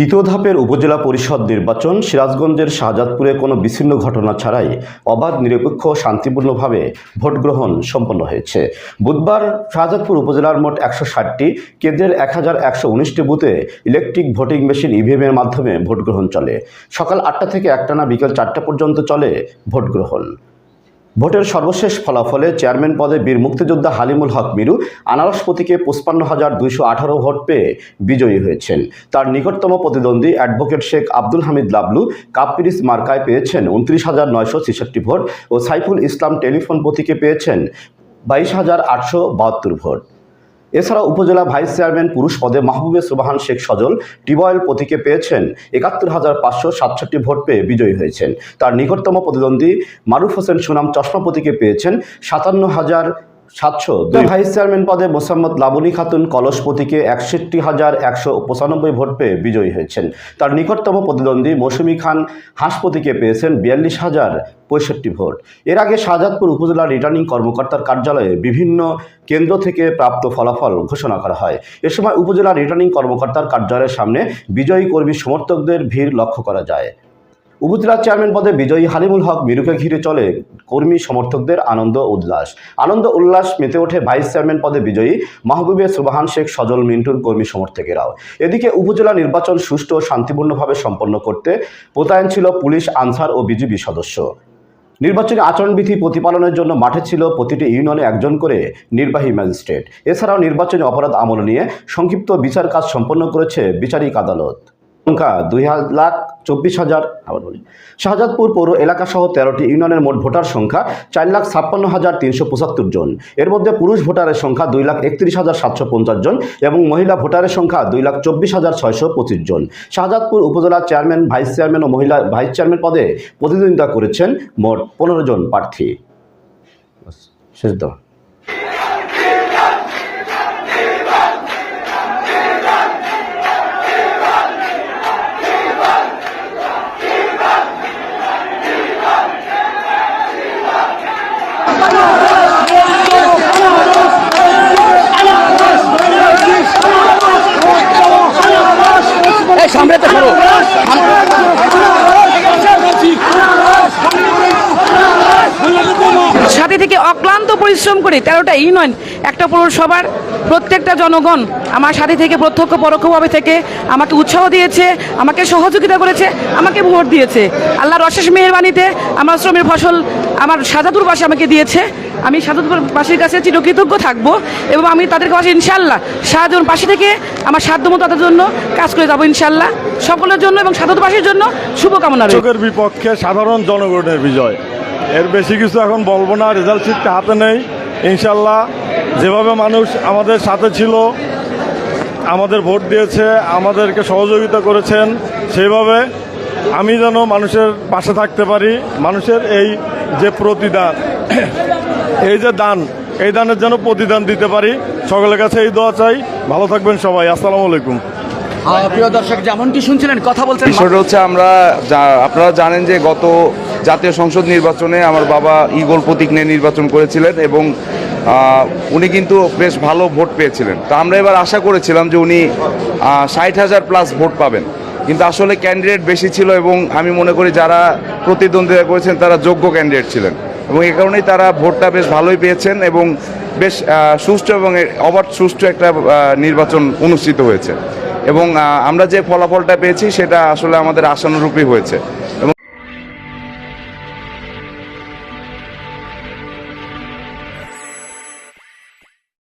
তৃতীয় ধাপের উপজেলা পরিষদ নির্বাচন সিরাজগঞ্জের শাহজাদপুরে কোনো বিচ্ছিন্ন ঘটনা ছাড়াই অবাধ, নিরপেক্ষ, শান্তিপূর্ণভাবে ভোট গ্রহণ সম্পন্ন হয়েছে। বুধবার শাহজাদপুর উপজেলার মোট একশো ষাটটি, কেন্দ্রের এক হাজার একশো উনিশটি বুথে ইলেকট্রিক ভোটিং মেশিন ইভিএমের মাধ্যমে ভোট গ্রহণ চলে। সকাল আটটা থেকে একটানা বিকেল চারটা পর্যন্ত চলে ভোট গ্রহণ। ভোটের সর্বশেষ ফলাফলে চেয়ারম্যান পদে বীর মুক্তিযোদ্ধা হালিমুল হক মিরু, আনারস প্রতীকে পঁচপান্ন হাজার দুইশো আঠারো ভোট পেয়ে বিজয়ী হয়েছেন। তার নিকটতম প্রতিদ্বন্দ্বী অ্যাডভোকেট শেখ আব্দুল হামিদ লাবলু, কাপ্পিরিস মার্কায় পেয়েছেন উনত্রিশ হাজার নয়শো ছেষট্টি ভোট ও সাইফুল ইসলাম টেলিফোন প্রতীকে পেয়েছেন বাইশ হাজার আটশো বাহাত্তর ভোট। এছাড়া উপজেলা ভাইস চেয়ারম্যান পুরুষ পদে মাহবুবে সুবাহান শেখ সজল টিবয়েল প্রতীকে পেয়েছেন একাত্তর হাজার পাঁচশো সাতষট্টি ভোট পেয়ে বিজয়ী হয়েছেন। তার নিকটতম প্রতিদ্বন্দ্বী মারুফ হোসেন সুনাম চশমা প্রতীকে পেয়েছেন সাতান্ন হাজার সাতশো দুই ভাইস চেয়ারম্যান পদে মোসাম্মদ লাবনী খাতুন কলস প্রতীকে একষট্টি হাজার একশো পঁচানব্বই ভোট পেয়ে বিজয়ী হয়েছেন। তার নিকটতম প্রতিদ্বন্দ্বী মৌসুমী খান হাঁস প্রতীকে পেয়েছেন বিয়াল্লিশ হাজার পঁয়ষট্টি ভোট। এর আগে শাহজাদপুর উপজেলা রিটার্নিং কর্মকর্তার কার্যালয়ে বিভিন্ন কেন্দ্র থেকে প্রাপ্ত ফলাফল ঘোষণা করা হয়। এ সময় উপজেলা রিটার্নিং কর্মকর্তার কার্যালয়ের সামনে বিজয়ী কর্মী সমর্থকদের ভিড় লক্ষ্য করা যায়। উপজেলা চেয়ারম্যান পদে বিজয়ী হালিমুল হক মিরুকে ঘিরে চলে কর্মী সমর্থকদের আনন্দ উল্লাস। আনন্দ উল্লাস মেতে ওঠে ভাইস চেয়ারম্যান পদে বিজয়ী মাহবুবে সুবাহান শেখ সজল মিন্টুর কর্মী সমর্থকেরাও। এদিকে উপজেলা নির্বাচন সুষ্ঠু ও শান্তিপূর্ণভাবে সম্পন্ন করতে মোতায়েন ছিল পুলিশ, আনসার ও বিজিবি সদস্য। নির্বাচনী আচরণবিধি প্রতিপালনের জন্য মাঠে ছিল প্রতিটি ইউনিয়নে একজন করে নির্বাহী ম্যাজিস্ট্রেট। এছাড়াও নির্বাচনী অপরাধ আমল নিয়ে সংক্ষিপ্ত বিচার কাজ সম্পন্ন করেছে বিচারিক আদালত। সংখ্যা দুই লাখ চব্বিশ হাজার, আবার বলি, শাহজাদপুর পৌর এলাকা সহ তেরোটি ইউনিয়নের মোট ভোটার সংখ্যা চার লাখ ছাপ্পান্ন হাজার তিনশো পঁচাত্তর জন। এর মধ্যে পুরুষ ভোটারের সংখ্যা দুই লাখ একত্রিশ হাজার সাতশো পঞ্চাশ জন এবং মহিলা ভোটারের সংখ্যা দুই লাখ চব্বিশ হাজার ছয়শো পঁচিশ জন। শাহজাদপুর উপজেলার চেয়ারম্যান, ভাইস চেয়ারম্যান ও মহিলা ভাইস চেয়ারম্যান পদে প্রতিদ্বন্দ্বিতা করেছেন মোট পনেরো জন প্রার্থী। শেষ দাও এই সামনে তো সরো সাথে থেকে অক্লান্ত পরিশ্রম করে তেরোটা ইউনিয়ন, একটা পৌরসভার প্রত্যেকটা জনগণ আমার সাথে থেকে প্রত্যক্ষ পরোক্ষভাবে থেকে আমাকে উৎসাহ দিয়েছে, আমাকে সহযোগিতা করেছে, আমাকে ভোট দিয়েছে। আল্লাহর অশেষ মেহরবানিতে আমার শ্রমের ফসল আমার সাজাদুরবাসী আমাকে দিয়েছে। আমি সাজাদুরবাসীর কাছে চিরকৃতজ্ঞ থাকব এবং আমি তাদের কাছে ইনশাল্লাহ সাহায্য পাশে থেকে আমার সাধ্যমতো তাদের জন্য কাজ করে যাব ইনশাল্লাহ সকলের জন্য এবং সাধারণবাসীর জন্য শুভকামনা কৃষকের বিপক্ষে সাধারণ জনগণের বিজয়। এর বেশি কিছু এখন বলব না রেজাল্ট শিটটা হাতে নেই। ইনশাল্লাহ যেভাবে মানুষ আমাদের সাথে ছিল আমাদের ভোট দিয়েছে আমাদেরকে সহযোগিতা করেছেন সেইভাবে আমি যেন মানুষের পাশে থাকতে পারি মানুষের এই যে প্রতিদান এই যে দান এই দানের যেন প্রতিদান দিতে পারি। সকলের কাছে এই দোয়া চাই। ভালো থাকবেন সবাই। আসসালামু আলাইকুম। প্রিয় দর্শক যেমনটি শুনছিলেন কথা বলছেন বিষয়টা হচ্ছে আমরা যা- আপনারা জানেন যে গত জাতীয় সংসদ নির্বাচনে আমার বাবা ইগল প্রতীক নিয়ে নির্বাচন করেছিলেন এবং উনি কিন্তু বেশ ভালো ভোট পেয়েছিলেন। তা আমরা এবার আশা করেছিলাম যে উনি ষাট হাজার প্লাস ভোট পাবেন। কিন্তু আসলে ক্যান্ডিডেট বেশি ছিল এবং আমি মনে করি যারা প্রতিদ্বন্দ্বিতা করেছেন তারা যোগ্য ক্যান্ডিডেট ছিলেন। এবং এই কারণেই তারা ভোটটা বেশ ভালোই পেয়েছেন এবং বেশ সুষ্ঠু এবং অবাধ সুষ্ঠু একটা নির্বাচন অনুষ্ঠিত হয়েছে। এবং আমরা যে ফলাফলটা পেয়েছি সেটা আসলে আমাদের আশানুরূপই হয়েছে। এবং